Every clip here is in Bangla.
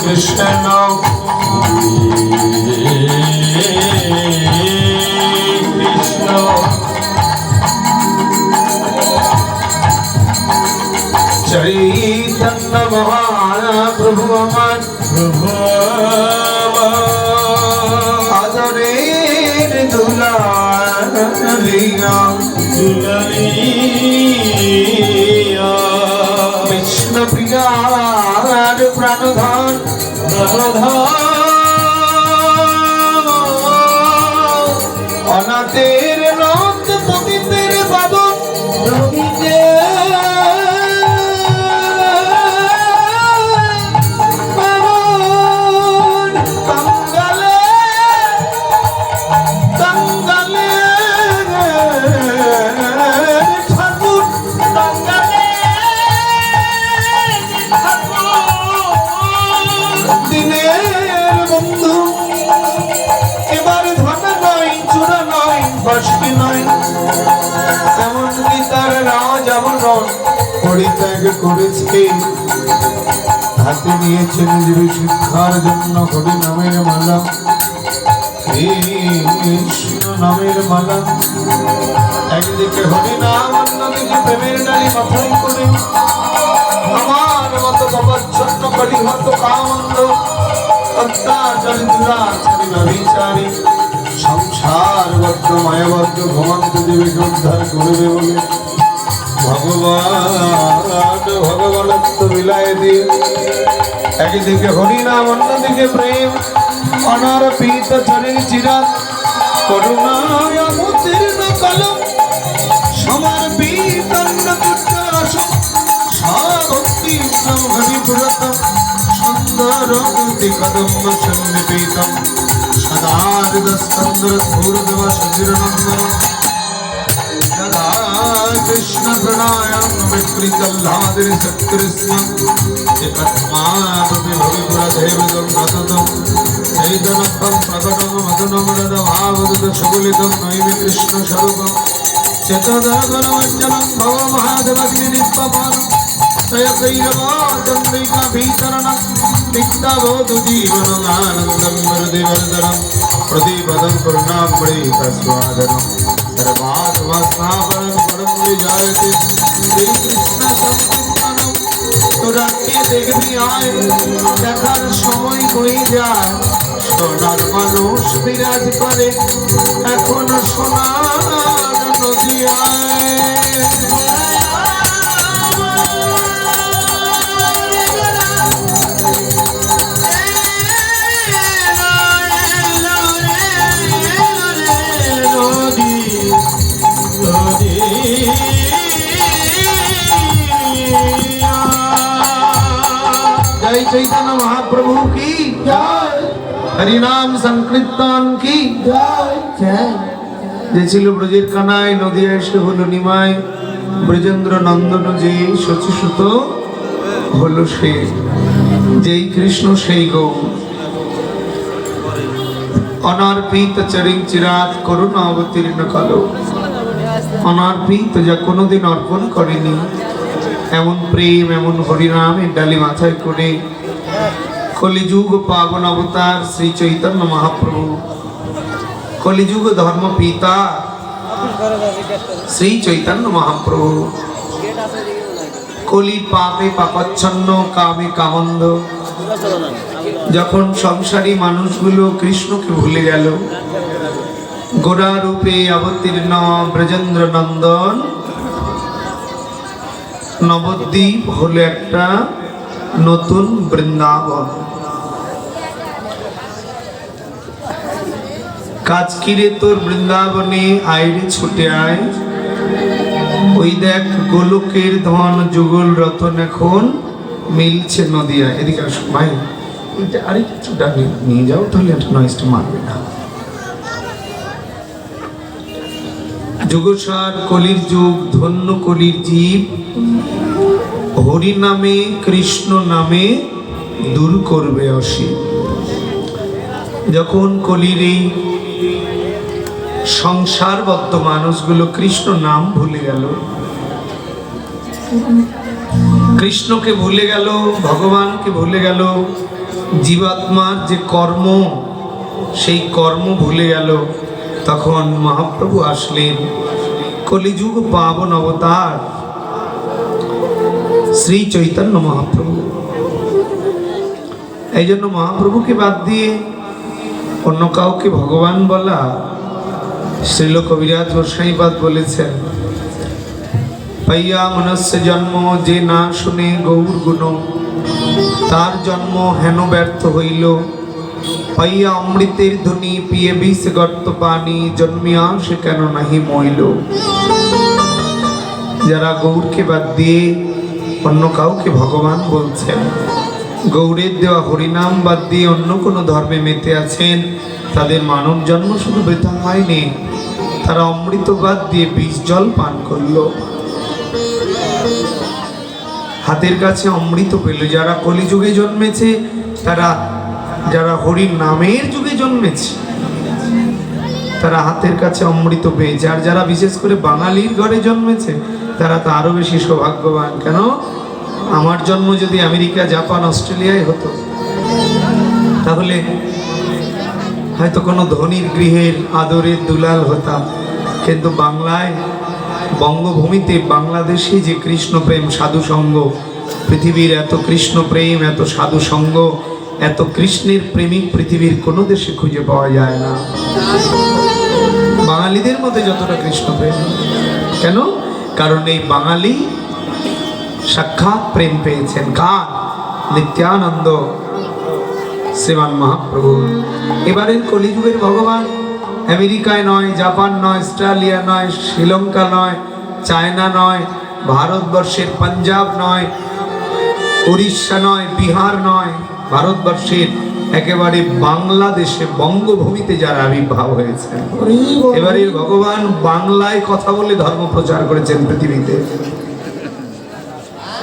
কৃষ্ণ কৃষ্ণ চৈতন্য মহাপ্রভু আমার প্রভু আদরের দুলালিয়া দুলালিয়া বিষ্ণু প্রিয়ার প্রাণধন অনাথের করেছে। হাতে নিয়েছে নিজের শিক্ষার জন্য হরি নামের মালা। নামের মালা। একদিকে হরি নাম, অন্যদিকে প্রেমের ডালি মাথায় করে। আমার মতো প্রবচ্ছন্ন করি হত কামন্দ সংসার বদ্ধ, মায়াবদ্ধ, ঘুমন্ত দেবীকে উদ্ধার করবে বলে ভগবান ভগবানত্ব বিলায় দিয়ে একদিকে হরিনাম, অন্যদিকে প্রেম। অনারপিত চরির চিরাত করুণায় অবতীর্ণ কলম। সমর্পিত অন্নপুত্র সাভক্তি হরিপুরত সুন্দর মূর্তি কদম্ব সন্নিপীতম সদা হৃদস্কন্দর ধূরদেব সুধীরনন্দন সদা কৃষ্ণ প্রণায়াম বিকৃতল্লাদির সৎকৃষ্ণ একস্মাদপি ভবিপুরদেবদম গতদম চৈতনকম প্রকটম মধুনম রদ ভাবদুত সুগুলিতম নৈমি কৃষ্ণ স্বরূপম। চেতদরগণমজ্জনম ভব মহাদেবগ্নি নিত্যপানম জয়তে শ্রী কৃষ্ণ সংকীর্তনম তোরা কে দেখবি আয় দেখার সময় কই যায় সোনার মানুষ বিরাজ করে চৈতন্য মহাপ্রভু কি হরিনাম সংকীর্তন কি যে ছিল ব্রজের কানায় নদী এসে হলো নিমায় ব্রজেন্দ্র নন্দন যে শচীসুত হলো সে যেই কৃষ্ণ সেই গৌ অনার্পিত চরিং চিরাত করুণ অবতীর্ণ কালো অনার্পিত যা কোনোদিন অর্পণ করেনি এমন প্রেম, এমন হরিনামের ডালি মাথায় করে কলিযুগ পাবন অবতার শ্রী চৈতন্য মহাপ্রভু। কলিযুগ ধর্ম পিতা শ্রী চৈতন্য মহাপ্রভু। কলি পাপে পাপাচ্ছন্ন, কামে কামন্দ। যখন সংসারী মানুষগুলো কৃষ্ণকে ভুলে গেল গোড়া রূপে অবতীর্ণ ব্রজেন্দ্র নন্দন নবদ্বীপ হলো একটা নতুন বৃন্দাবন। কাজ কিরে তোর বৃন্দাবনে? আইরে ছুটে আয়। ওই দেখ গোলকের ধন যুগল রতন এখন মিলছে নদিয়া এদিকে আসো ভাই আরেকটু ডানে নিয়ে যাও, তাহলে একটা নয়েজটা মারবে না। যুগসার কলির যুগ, ধন্য কলির জীব হরি নামে কৃষ্ণ নামে দূর করবে অসীম। যখন কলির এই সংসারবদ্ধ মানুষগুলো কৃষ্ণ নাম ভুলে গেল, কৃষ্ণকে ভুলে গেল, ভগবানকে ভুলে গেল, জীবাত্মার যে কর্ম, সেই কর্ম ভুলে গেল, তখন মহাপ্রভু আসলেন, কলিযুগ পাবন অবতার। শ্রী চৈতন্য মহাপ্রভু। এই জন্য মহাপ্রভুকে বাদ দিয়ে অন্য কাউকে ভগবান বলা শ্রীল কবিরাজ গোসাইপাদ বলেছেন, পাইয়া মনস্য জন্ম যে না শুনে গৌর গুণ, তার জন্ম হেন ব্যর্থ হইল। পাইয়া অমৃতের ধ্বনি পিয়ে বিষ গর্ত পানি জন্মিয়া সে কেন নাহি মইল? যারা গৌরকে বাদ দিয়ে অন্য কাউকে ভগবান বলছেন। গৌরের দেওয়া হরিনাম বাদ দিয়ে অন্য কোনো ধর্মে মেতে আছেন, তাদের মানব জন্ম শুধু বৃথা হয়নি, তারা অমৃত বাদ দিয়ে বিষ জল পান করল। হাতের কাছে অমৃত পেল, যারা কলিযুগে জন্মেছে, তারা, যারা হরির নামের যুগে জন্মেছে, তারা হাতের কাছে অমৃত পেয়েছে আর যারা বিশেষ করে বাঙালির ঘরে জন্মেছে তারা তো আরও বেশি সৌভাগ্যবান। কেন? আমার জন্ম যদি আমেরিকা, জাপান, অস্ট্রেলিয়ায় হতো, তাহলে হয়তো কোনো ধনির গৃহের আদরের দুলাল হতাম। কিন্তু বাংলায়, বঙ্গভূমিতে বাংলাদেশে যে কৃষ্ণপ্রেম সাধু সঙ্গ, পৃথিবীর এত কৃষ্ণ প্রেম, এত সাধু সঙ্গ, এত কৃষ্ণের প্রেমিক পৃথিবীর কোনো দেশে খুঁজে পাওয়া যায় না। বাঙালিদের মধ্যে যতটা কৃষ্ণ প্রেম, কেন? কারণ এই বাঙালি সাক্ষাৎ প্রেম পেয়েছেন। কার? নিত্যানন্দ শ্রীমান মহাপ্রভু। এবারের কলিযুগের ভগবান আমেরিকায় নয়, জাপান নয়, অস্ট্রেলিয়া নয়, শ্রীলঙ্কা নয়, চায়না নয়, ভারতবর্ষের পাঞ্জাব নয়, উড়িষ্যা নয়, বিহার নয়, ভারতবর্ষের একেবারে বাংলাদেশে বঙ্গভূমিতে যারা আবির্ভাব হয়েছে এবারে ভগবান বাংলায় কথা বলে ধর্ম প্রচার করেছেন পৃথিবীতে।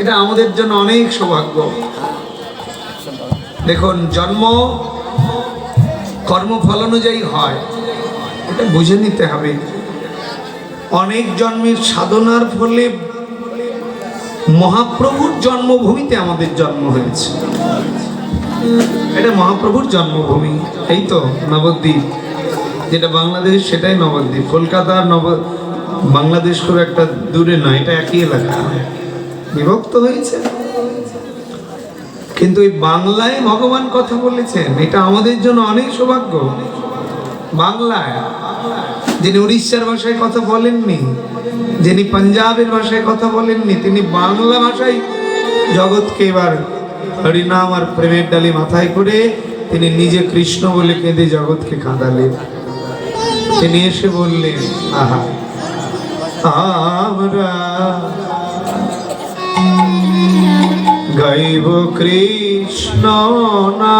এটা আমাদের জন্য অনেক সৌভাগ্য। দেখুন জন্ম কর্মফল অনুযায়ী হয়। এটা বুঝে নিতে হবে। অনেক জন্মের সাধনার ফলে মহাপ্রভুর জন্মভূমিতে আমাদের জন্ম হয়েছে। এটা মহাপ্রভুর জন্মভূমি, এই তো নবদ্বীপ। যেটা বাংলাদেশ, সেটাই নবদ্বীপ। কলকাতার নব, বাংলাদেশ খুব একটা দূরে নয়, এটা একই এলাকা। বিভক্ত হয়েছে। কিন্তু এই বাংলায় ভগবান কথা বলেছেন, এটা আমাদের জন্য অনেক সৌভাগ্য। বাংলায়, যিনি উড়িষ্যার ভাষায় কথা বলেননি, যিনি পাঞ্জাবের ভাষায় কথা বলেননি, তিনি বাংলা ভাষায় জগৎকে এবার হরিনাম আর প্রেমের ডালি মাথায় করে তিনি নিজে কৃষ্ণ বলে কেঁদে জগৎকে কাঁদালেন। তিনি এসে বললেন, আহা, আমরা গাইব কৃষ্ণ না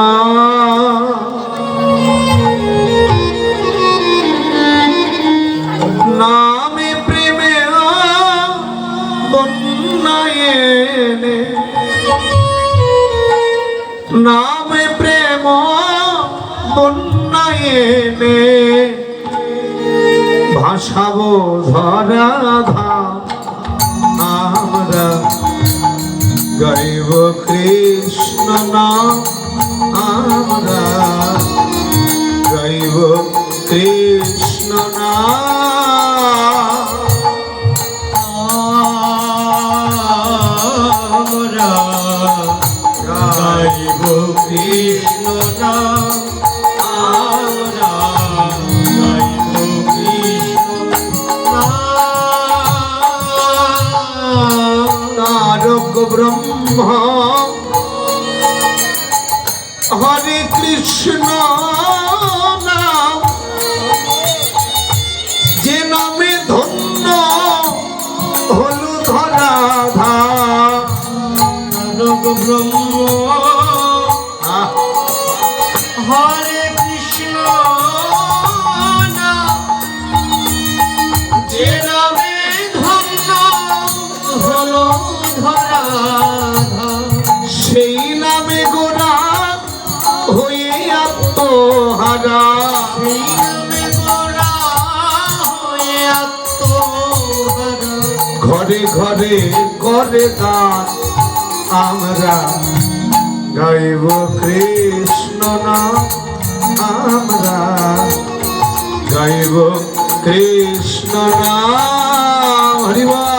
বন্যায়নে ভাসাবো ধরা ধাম। আমরা গাইব কৃষ্ণ নাম। আমরা গাইব কৃষ্ণ নাম। আমরা কৃষ্ণ নাম। ব্রহ্ম হরে কৃষ্ণ নাম যে নামে ধন্য হলু ধরা ধা ব্রহ্ম আত্মহারা ঘরে ঘরে করে দান। আমরা গাইব কৃষ্ণ নাম। আমরা গাইব কৃষ্ণ নাম। হরিবা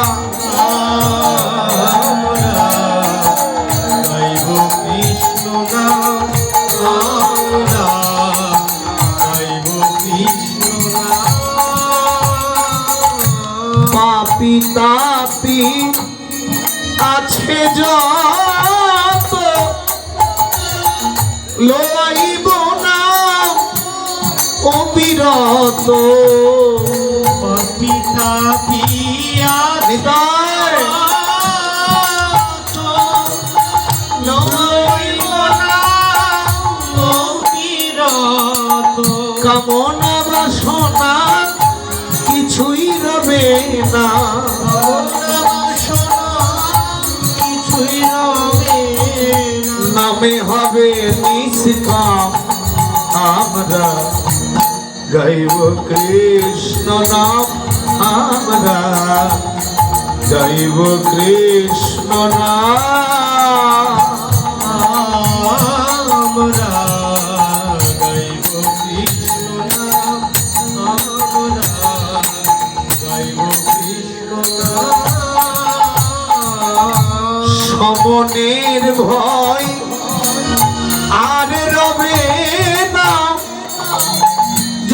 যত না অবিরত। আমরা গাইব কৃষ্ণ নাম আমরা গাইব কৃষ্ণ নাম আমরা গাইব কৃষ্ণ গাইব ভয়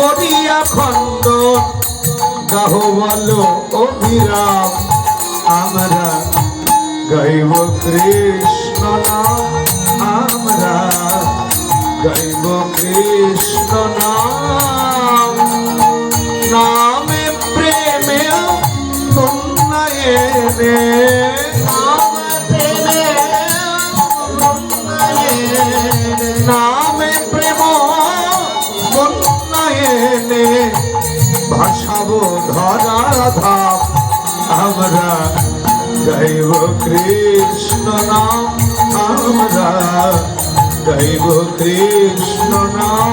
করিয়া খণ্ড গাহ বলো অভিরাম। আমরা গাইব কৃষ্ণ আমরা গাইব কৃষ্ণ নাম। ধাম আমরা গাইব কৃষ্ণ নাম আমরা গাইব কৃষ্ণ নাম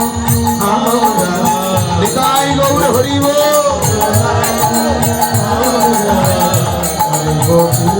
আমরা গৌর হরিব। গাইব কৃষ্ণ